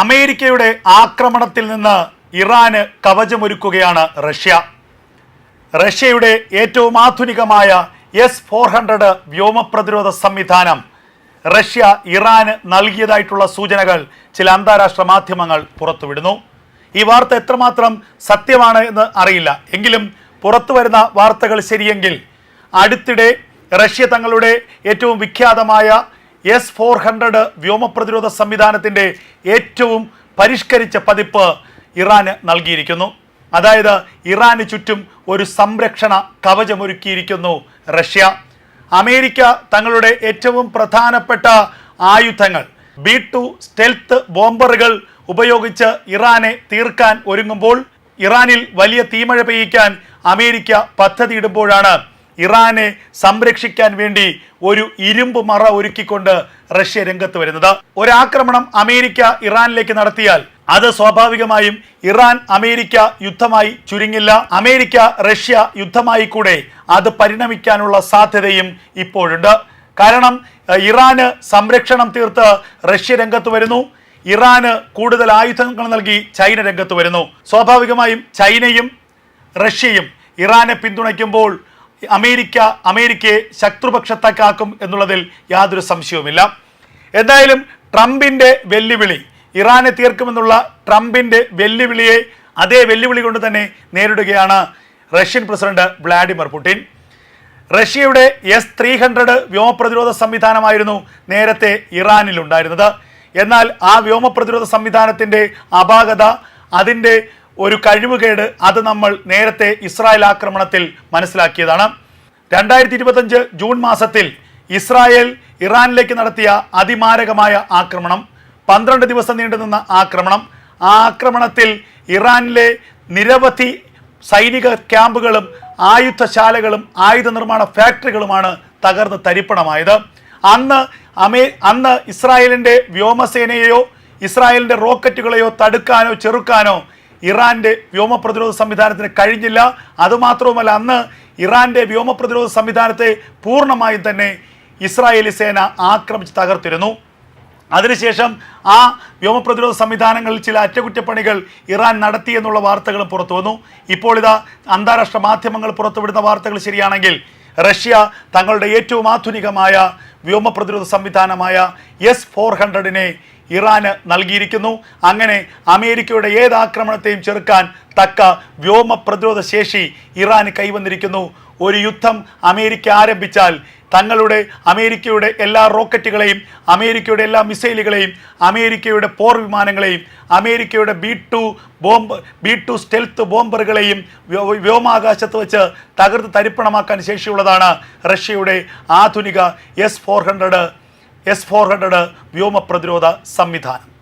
അമേരിക്കയുടെ ആക്രമണത്തിൽ നിന്ന് ഇറാന് കവചമൊരുക്കുകയാണ് റഷ്യ. റഷ്യയുടെ ഏറ്റവും ആധുനികമായ എസ് ഫോർ ഹൺഡ്രഡ് വ്യോമ പ്രതിരോധ സംവിധാനം റഷ്യ ഇറാന് നൽകിയതായിട്ടുള്ള സൂചനകൾ ചില അന്താരാഷ്ട്ര മാധ്യമങ്ങൾ പുറത്തുവിടുന്നു. ഈ വാർത്ത എത്രമാത്രം സത്യമാണ് എന്ന് അറിയില്ല. എങ്കിലും പുറത്തു വരുന്ന വാർത്തകൾ ശരിയെങ്കിൽ അടുത്തിടെ റഷ്യ തങ്ങളുടെ ഏറ്റവും വിഖ്യാതമായ എസ് ഫോർ ഹൺഡ്രഡ് വ്യോമ പ്രതിരോധ സംവിധാനത്തിന്റെ ഏറ്റവും പരിഷ്കരിച്ച പതിപ്പ് ഇറാന് നൽകിയിരിക്കുന്നു. അതായത് ഇറാന് ചുറ്റും ഒരു സംരക്ഷണ കവചമൊരുക്കിയിരിക്കുന്നു റഷ്യ. അമേരിക്ക തങ്ങളുടെ ഏറ്റവും പ്രധാനപ്പെട്ട ആയുധങ്ങൾ ബി ടു സ്റ്റെൽത്ത് ബോംബറുകൾ ഉപയോഗിച്ച് ഇറാനെ തീർക്കാൻ ഒരുങ്ങുമ്പോൾ ഇറാനിൽ വലിയ തീമഴ പെയ്യിക്കാൻ അമേരിക്ക പദ്ധതിയിടുമ്പോഴാണ് ഇറാനെ സംരക്ഷിക്കാൻ വേണ്ടി ഒരു ഇരുമ്പ് മറ ഒരുക്കിക്കൊണ്ട് റഷ്യ രംഗത്ത് വരുന്നത്. ഒരാക്രമണം അമേരിക്ക ഇറാനിലേക്ക് നടത്തിയാൽ അത് സ്വാഭാവികമായും ഇറാൻ അമേരിക്ക യുദ്ധമായി ചുരുങ്ങില്ല. അമേരിക്ക റഷ്യ യുദ്ധമായി കൂടെ അത് പരിണമിക്കാനുള്ള സാധ്യതയും ഇപ്പോഴുണ്ട്. കാരണം ഇറാന് സംരക്ഷണം തീർത്ത് റഷ്യ രംഗത്ത് വരുന്നു. ഇറാന് കൂടുതൽ ആയുധങ്ങൾ നൽകി ചൈന രംഗത്ത് വരുന്നു. സ്വാഭാവികമായും ചൈനയും റഷ്യയും ഇറാനെ പിന്തുണയ്ക്കുമ്പോൾ അമേരിക്ക അമേരിക്കയെ ശത്രുപക്ഷത്താക്കാക്കും എന്നുള്ളതിൽ യാതൊരു സംശയവുമില്ല. എന്തായാലും ട്രംപിന്റെ വെല്ലുവിളി ഇറാനെ തീർക്കുമെന്നുള്ള ട്രംപിന്റെ വെല്ലുവിളിയെ അതേ വെല്ലുവിളി കൊണ്ട് തന്നെ നേരിടുകയാണ് റഷ്യൻ പ്രസിഡന്റ് വ്ളാഡിമിർ പുടിൻ. റഷ്യയുടെ എസ് ത്രീ ഹൺഡ്രഡ് വ്യോമപ്രതിരോധ സംവിധാനമായിരുന്നു നേരത്തെ ഇറാനിലുണ്ടായിരുന്നത്. എന്നാൽ ആ വ്യോമപ്രതിരോധ സംവിധാനത്തിന്റെ അപാകത അതിന്റെ ഒരു കഴിവുകേട് അത് നമ്മൾ നേരത്തെ ഇസ്രായേൽ ആക്രമണത്തിൽ മനസ്സിലാക്കിയതാണ്. രണ്ടായിരത്തി ഇരുപത്തഞ്ച് ജൂൺ മാസത്തിൽ ഇസ്രായേൽ ഇറാനിലേക്ക് നടത്തിയ അതിമാരകമായ ആക്രമണം പന്ത്രണ്ട് ദിവസം നീണ്ടുനിന്ന ആക്രമണം. ആ ആക്രമണത്തിൽ ഇറാനിലെ നിരവധി സൈനിക ക്യാമ്പുകളും ആയുധശാലകളും ആയുധ നിർമ്മാണ ഫാക്ടറികളുമാണ് തകർന്ന് തരിപ്പണമായത്. അന്ന് അമേ അന്ന് ഇസ്രായേലിന്റെ വ്യോമസേനയെയോ ഇസ്രായേലിന്റെ റോക്കറ്റുകളെയോ തടുക്കാനോ ചെറുക്കാനോ ഇറാന്റെ വ്യോമ പ്രതിരോധ സംവിധാനത്തിന് കഴിഞ്ഞില്ല. അതുമാത്രവുമല്ല അന്ന് ഇറാന്റെ വ്യോമ പ്രതിരോധ സംവിധാനത്തെ പൂർണമായും തന്നെ ഇസ്രായേലി സേന ആക്രമിച്ച് തകർത്തിരുന്നു. അതിനുശേഷം ആ വ്യോമ പ്രതിരോധ സംവിധാനങ്ങളിൽ ചില അറ്റകുറ്റപ്പണികൾ ഇറാൻ നടത്തി എന്നുള്ള വാർത്തകളും പുറത്തു വന്നു. ഇപ്പോൾ ഇതാ അന്താരാഷ്ട്ര മാധ്യമങ്ങൾ പുറത്തുവിടുന്ന വാർത്തകൾ ശരിയാണെങ്കിൽ റഷ്യ തങ്ങളുടെ ഏറ്റവും ആധുനികമായ വ്യോമ പ്രതിരോധ സംവിധാനമായ എസ് ഫോർ ഹൺഡ്രഡിനെ ഇറാന് നൽകിയിരിക്കുന്നു. അങ്ങനെ അമേരിക്കയുടെ ഏത് ആക്രമണത്തെയും ചെറുക്കാൻ തക്ക വ്യോമ പ്രതിരോധ ശേഷി ഇറാന് കൈവന്നിരിക്കുന്നു. ഒരു യുദ്ധം അമേരിക്ക ആരംഭിച്ചാൽ തങ്ങളുടെ അമേരിക്കയുടെ എല്ലാ റോക്കറ്റുകളെയും അമേരിക്കയുടെ എല്ലാ മിസൈലുകളെയും അമേരിക്കയുടെ പോർ വിമാനങ്ങളെയും അമേരിക്കയുടെ B two bomb B two stealth ബോംബറുകളെയും വ്യോ- വ്യോമാകാശത്ത് വെച്ച് തകർത്ത് തരിപ്പണമാക്കാൻ ശേഷിയുള്ളതാണ് റഷ്യയുടെ ആധുനിക S four hundred S four hundred വ്യോമ പ്രതിരോധ സംവിധാനം.